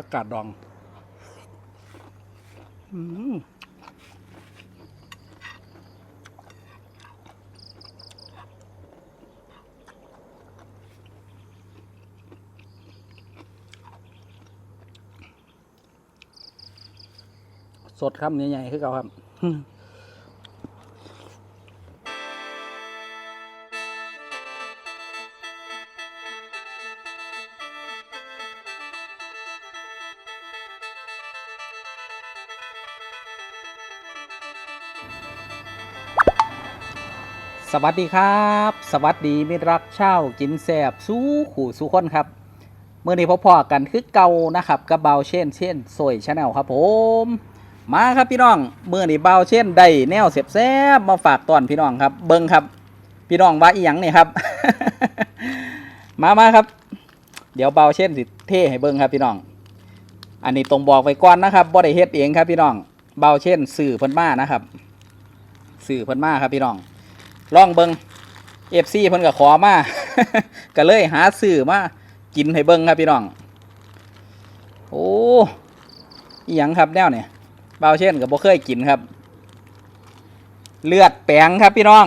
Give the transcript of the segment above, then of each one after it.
ผักกาดดองอืมสดครับใหญ่ๆคือเก่าครับ สวัสดีครับ สวัสดีมิตรรักเช่ากินแสบสู้ขู่สู้คนครับเมื่อนี้พอๆกันคือเก่านะครับ กับเบาเช่น เช่นสวยชาแนลครับผม มาครับพี่น้องเมื่อนี้เบาเช่นได้แนวเสียบแซบมาฝากตอนพี่น้องครับ เบิ้งครับ พี่น้องว่าอีหยังเนี่ยครับ มามาครับ เดี๋ยวเบาเช่นสิเท่ให้เบิ้งครับพี่น้อง อันนี้ตรงบอกไปก่อนนะครับบ่ได้เฮ็ดเองครับพี่น้องเบาเช่นสื่อเพิ่นมานะครับ สื่อเพิ่นมาครับพี่น้อง ลองเบิงเอฟซีเพิ่นก็ขอมา ก็เลยหาซื้อมากินให้เบิงครับพี่น้อง โอ้อีหยังครับแนวเนี่ยเบาเช่นกับบ่เคยกินครับ เลือดแปงครับพี่น้อง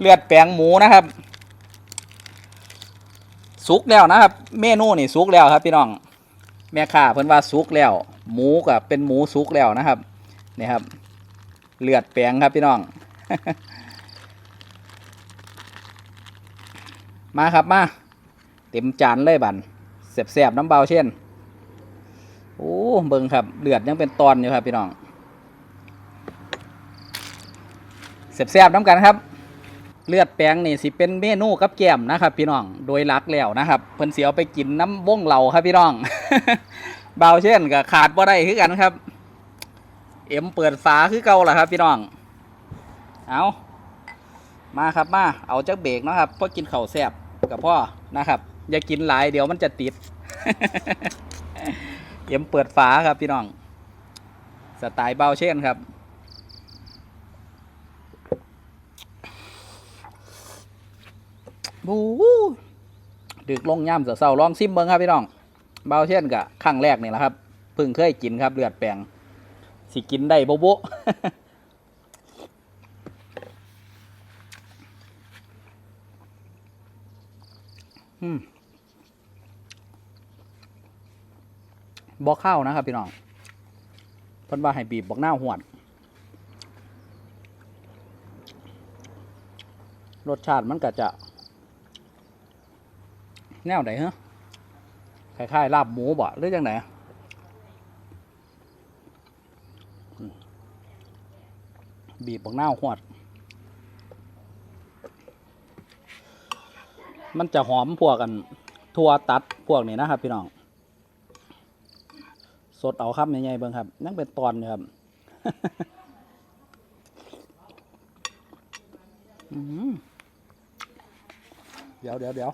เลือดแปงหมูนะครับ สุกแล้วนะครับ เมนูนี่สุกแล้วครับพี่น้อง แม่ค้าเพิ่นว่าสุกแล้ว หมูกับเป็นหมูสุกแล้วนะครับนี่ครับ เลือดแปงครับพี่น้อง มาครับมา เต็มจานเลยบันเสียบๆน้ำเบาเช่น โอ้เบิ่งครับเลือดยังเป็นตอนอยู่ครับพี่น้องเสียบๆน้ำกันครับ เลือดแปลงนี่สิเป็นเมนูกับแกมนะครับ พี่น้องโดยหลักแล้วนะครับเพิ่นเสียวไปกินน้ำวงเหล่าครับพี่น้อง เบาเช่นกับขาดบ่ได้คือกันครับ เอ็มเปิดฝาคือเก่าล่ะครับ พี่น้องเอามาครับมา เอาจักเบรกนะครับเพราะกินข้าวแซ่บ กับพ่อนะครับ อย่ากินหลายเดี๋ยวมันจะติด เอ็มเปิดฝาครับพี่น้อง สไตล์เบาเช่นครับ บูดึกลงย่ำเสาๆลองซิมเบิงครับพี่น้อง เบาเช่นกับครั้งแรกนี่แหละครับ เพิ่งเคยกินครับเลือดแปลงสิกินได้โบโบอกข้าวนะครับพี่น้องเพิ่นว่าให้บีบบอกหน้าหวด รสชาติมันก็จะ แนวไหนฮะคล้ายๆลาบหมูบ่หรือยังไงบีบบอกหน้าหวด มันจะหอมพวกกันทั่วตัดพวกนี้นะครับพี่น้อง สดเอาครับใหญ่ๆเบิ่งครับนั่งเป็นตอนอยู่ครับเดี๋ยวเดี๋ยวเดี๋ยว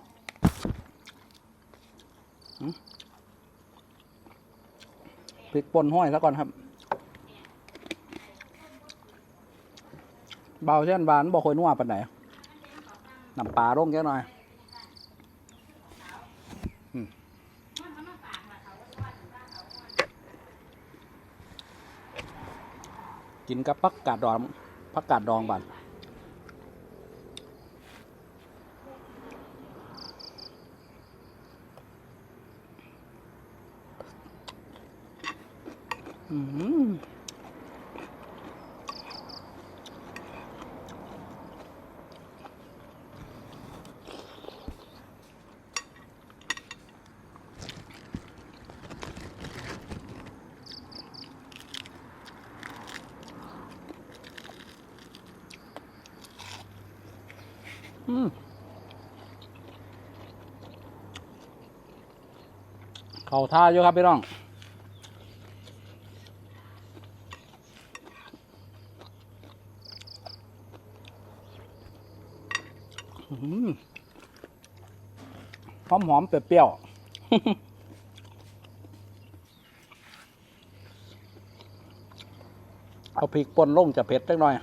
พริกป่นห้อยซะก่อนครับเบาเช่นบานบอกคอยนัวปันไหนน้ำปลาลงแค่หน่อย กินกับผักกาดดองผักกาดดองบันอืม เข้าท่าอยู่ครับพี่น้อง หอมหอมๆเปรี้ยวๆเอาพริกป่นลงจะเผ็ดจักหน่อย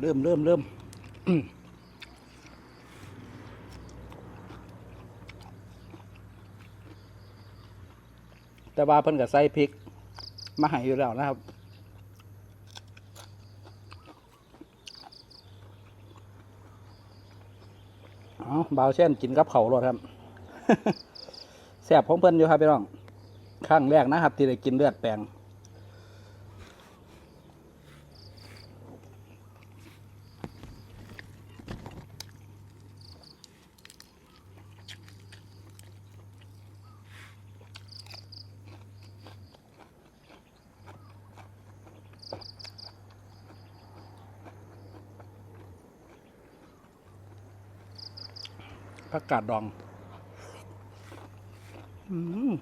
เริ่มเริ่มเริ่มแต่ว่าเพิ่นก็ใส่พริก มาให้อยู่แล้วนะครับเอาเบาวเช่นกินกับเขาวรสครับแซ่บของเพิ่นอยู่ครับพี่น้องครั้งแรกนะครับ ที่ได้กินเลือดแปลง กาดดองอืม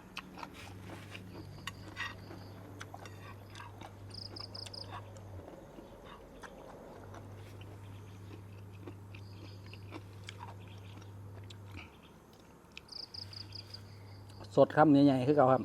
สดคำใหญ่ๆคือเก่าครับ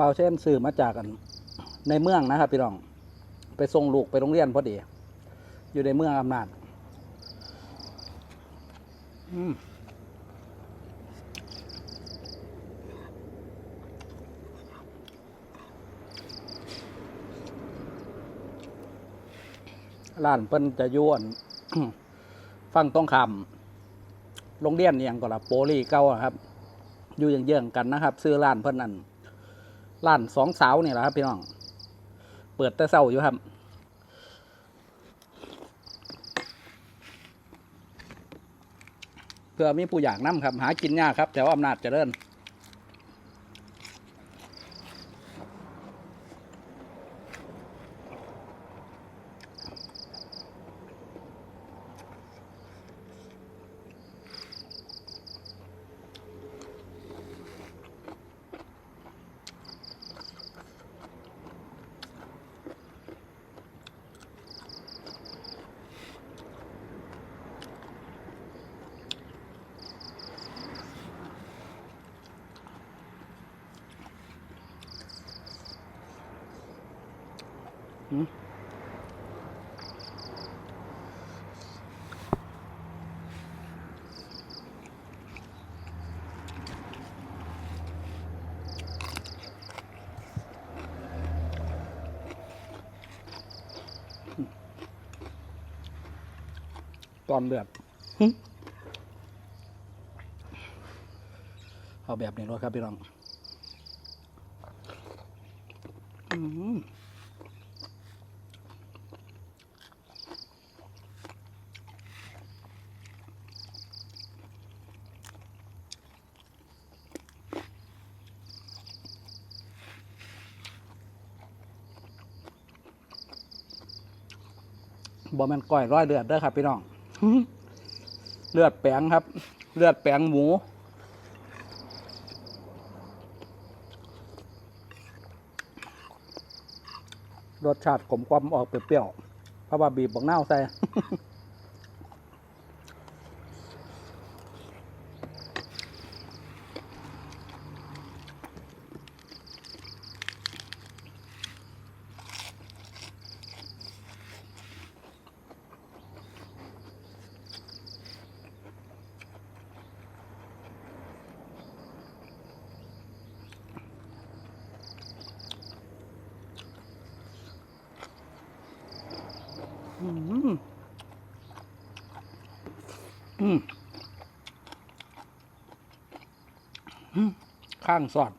บาเช่นสื่อมาจากกัน ในเมืองนะครับพี่น้อง ไปส่งลูกไปโรงเรียนพอดี อยู่ในเมืองอำนาจอืมร้านเพิ่นจะอยวนฟังต้องคำโรงเรียนอหย่างก็ละโปลีเก้าครับ อยู่อย่างเยื่องกันนะครับ ซื้อร้านเพิ่นนั่น ร้านสองสาวนี่ยแหละครับพี่น้อง เปิดแต่เศร้าอยู่ครับ เพื่อมีผู้อยากนํครับ หากินยากครับแต่ว่าอำนาจเจริญ ตอนเลือดหึเอาแบบนี้รถครับพี่น้องอืมบ่แมันก้อยร้อยเลือดเด้อครับพี่น้อง เลือดแปลงครับ เลือดแปลงหมู รสชาติกลมกลอมออกเปรี้ยวๆเพราะว่าบีบบักนาใส่ ข้างสอด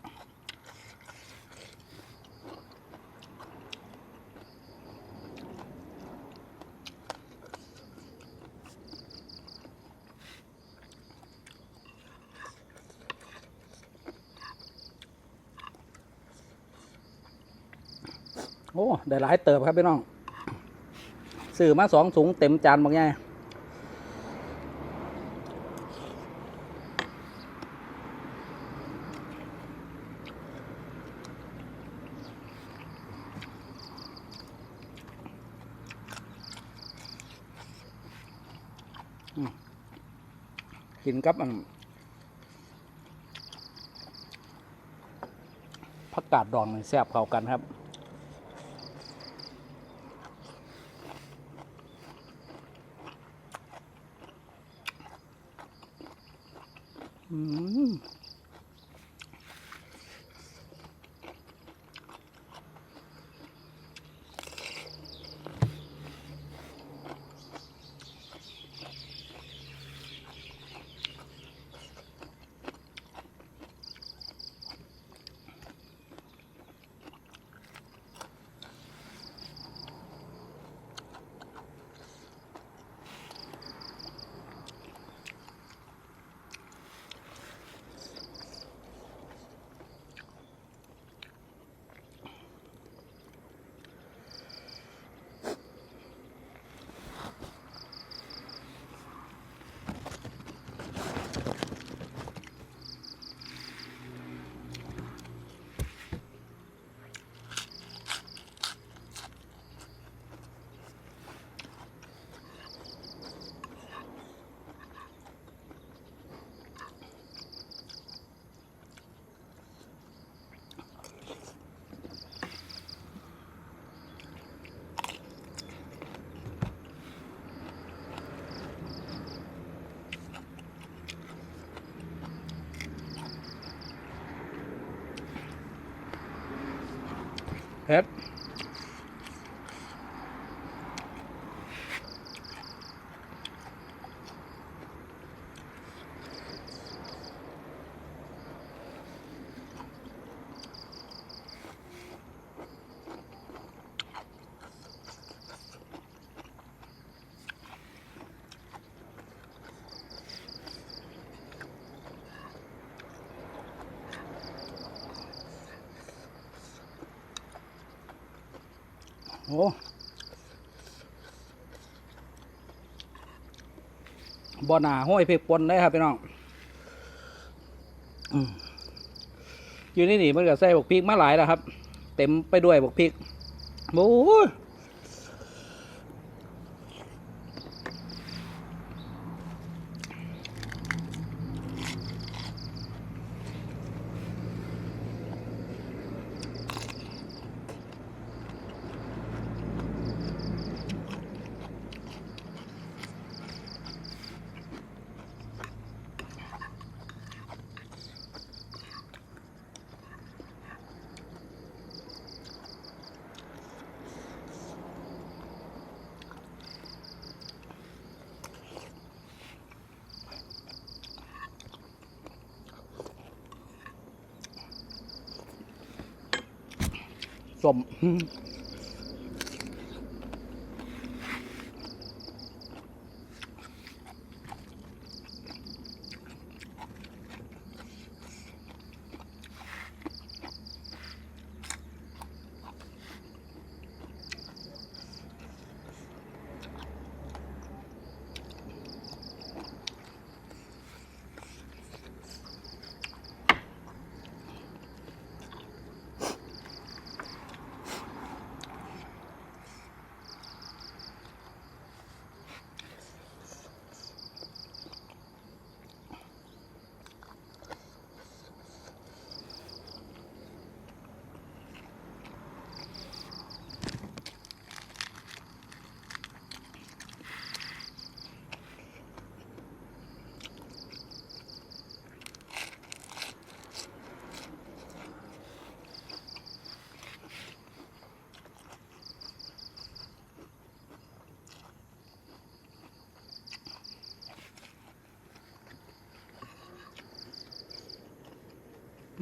โอ้ ได้หลายเติบครับพี่น้อง ซื้อมาสองถุงเต็มจานบางไงกินกับอันผักกาดดองนี่แซ่บเข้ากันครับ บ่หนาห้อยเพกปนได้ครับพี่น้องอยู่นี่นี่มันก็ใส่บกพริกมาหลายแล้วครับ เต็มไปด้วยบกพริกโอ้ย สม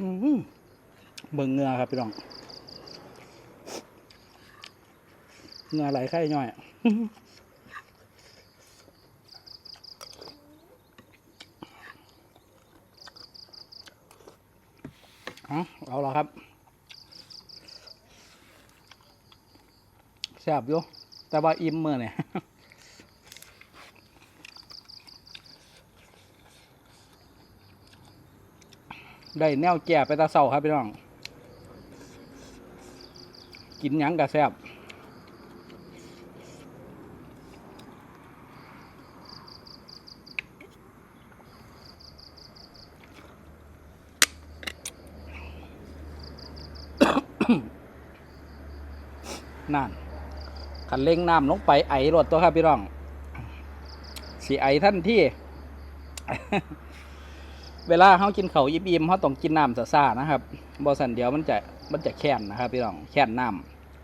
เบิ่งเงือครับพี่น้องเงือไหลไข่ย่อยเอเอาละครับแซ่บอยู่แต่ว่าอิ่มเมื่อเนี่ย ได้แนวแก่ไปตาเศร้าครับพี่น้อง กินหยังกะแซบนั่นขันเร่งน้ำลงไปไอรถตัวครับพี่น้องสีไอท่านที่ เวลาเขากินเขาวอิ่มเขาต้องกินน้ำซาๆนะครับบอสันเดียวมันจะมันจะแค้นนะครับพี่น้องแค้นน้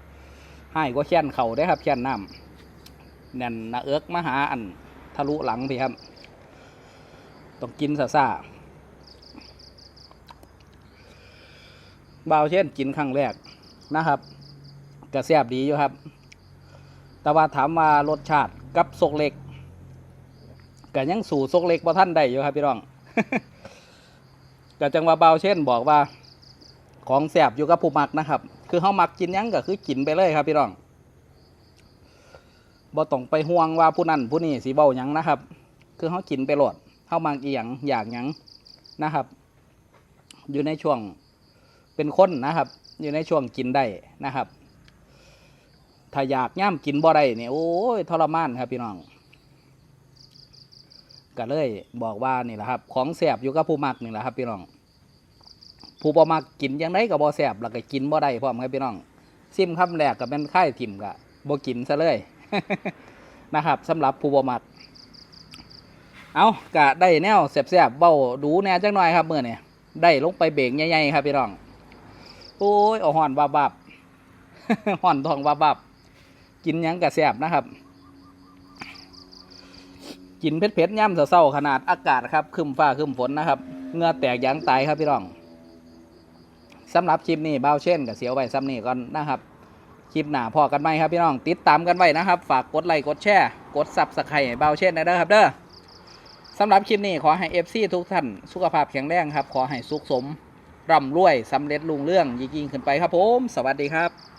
ำให้ก็แค้นเขาได้ครับแค้นน้ำแน่นนาเอิกมหาอันทะลุหลังพี่ครับ ต้องกินซ่าบ่าวเช่นกินครั้งแรกนะครับกระแซบดีอยู่ครับ แต่ว่าถามว่ารสชาติกับซกเล็กก็ยังสู่ซกเล็กบ่ท่านได้อยู่ครับพี่น้อง ก็จังหว่าเบาเช่นบอกว่า ของแสบอยู่กับผู้มักนะครับ คือเขามักกินยังก็คือกินไปเลยครับพี่น้องบ่ต้องไปห่วงว่าผู้นั้นผู้นี้สีเบาหยังนะครับ คือเขากินไปโหลดเขามักอีหยังอยากหยังนะครับ อยู่ในช่วงเป็นคนนะครับ อยู่ในช่วงกินได้นะครับ ถ้าอยากย่ำกินบ่ได้เนี่ยโอ้ยทรมานครับพี่น้อง ก็เลยบอกว่านี่แหละครับ ของแสบอยู่กับผู้มักนี่แหละครับพี่น้อง ผู้บ่มักกินยังไงกับบ่แสบแล้วก็กินบ่ได้พร้อมครับพี่น้อง ซิมคำแรกก็เป็นไข่ถิ่มกะบ่กินซะเลยนะครับสำหรับผู้บ่มัก เอากะได้แนวแสบๆเบาดูแน่จังหน่อยครับเมื่อนี่ได้ลงไปเบรกใหญ่ๆครับพี่น้องโอ้ยอห่อนบาบับห่อนทองบาบับกินยังกะแสบนะครับ กินเผ็ดๆย่ำเศร้าขนาดอากาศครับคึมฟ้าคึมฝนนะครับเงือแตกยางตายครับพี่น้องสำหรับคลิปนี้เบ้าเช่นกับเสียวไว้ซ้ำนี่ก่อนนะครับคลิปหน้าพอกันไหมครับพี่น้องติดตามกันไว้นะครับ ฝากกดไลค์กดแชร์กดซับสไครต์เบ้าเช่นนะครับเด้อสำหรับคลิปนี้ขอให้เอฟซีทุกท่านสุขภาพแข็งแรงครับ ขอให้สุขสมร่ำรวยสำเร็จลุงเรื่องยิ่งขึ้นไปครับผม สวัสดีครับ